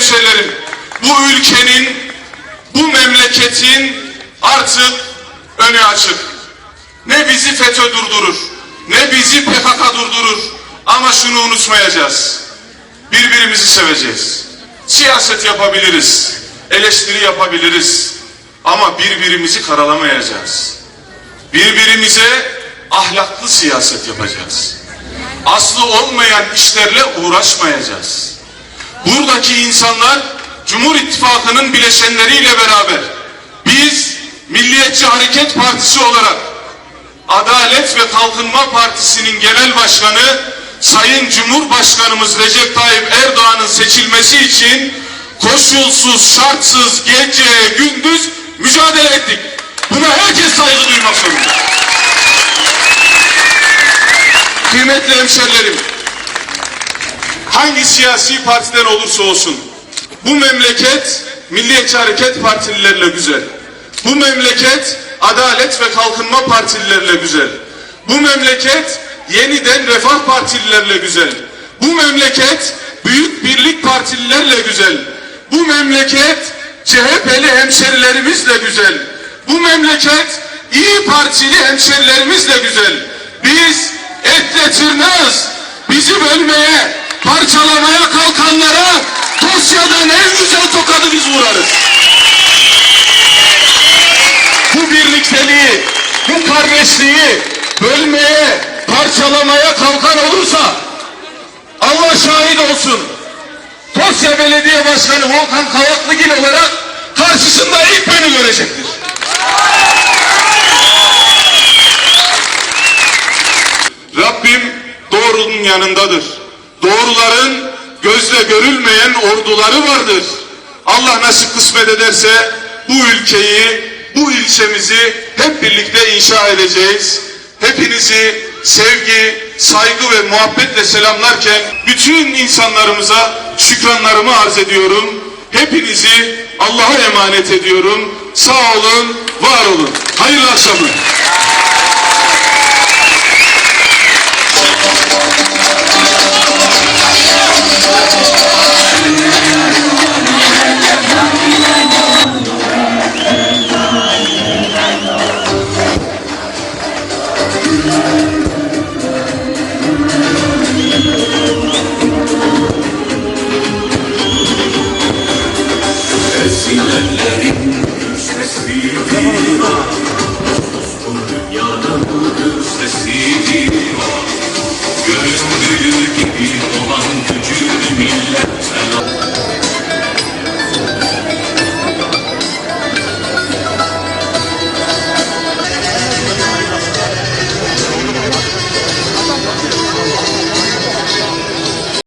hemşehrilerim, bu ülkenin, bu memleketin artık önü açık. Ne bizi FETÖ durdurur, ne bizi PKK durdurur. Ama şunu unutmayacağız. Birbirimizi seveceğiz. Siyaset yapabiliriz, eleştiri yapabiliriz. Ama birbirimizi karalamayacağız. Birbirimize ahlaklı siyaset yapacağız. Aslı olmayan işlerle uğraşmayacağız. Buradaki insanlar Cumhur İttifakı'nın bileşenleriyle beraber biz Milliyetçi Hareket Partisi olarak Adalet ve Kalkınma Partisi'nin genel başkanı Sayın Cumhurbaşkanımız Recep Tayyip Erdoğan'ın seçilmesi için koşulsuz, şartsız, gece, gündüz mücadele ettik. Buna herkes saygı duymak zorunda. Kıymetli hemşerilerim, hangi siyasi partiden olursa olsun bu memleket Milliyetçi Hareket Partililerle güzel. Bu memleket Adalet ve Kalkınma Partililerle güzel. Bu memleket yeniden Refah Partililerle güzel. Bu memleket Büyük Birlik Partililerle güzel. Bu memleket CHP'li hemşerilerimizle güzel. Bu memleket İyi Partili hemşerilerimizle güzel. Biz etle tırnağız. Bizi bölmeye, parçalamaya kalkanlara Tosya'dan en güzel tokadı biz vurarız. Bu birlikteliği, bu kardeşliği bölmeye, parçalamaya kalkan olursa Allah şahit olsun. Tosya Belediye Başkanı Volkan Kavaklıgil olarak karşısında ilk beni görecektir. Rabbim doğrunun yanındadır. Doğruların gözle görülmeyen orduları vardır. Allah nasip kısmet ederse bu ülkeyi, bu ilçemizi hep birlikte inşa edeceğiz. Hepinizi sevgi, saygı ve muhabbetle selamlarken bütün insanlarımıza şükranlarımı arz ediyorum. Hepinizi Allah'a emanet ediyorum. Sağ olun, var olun. Hayırlı akşamlar. Espírito.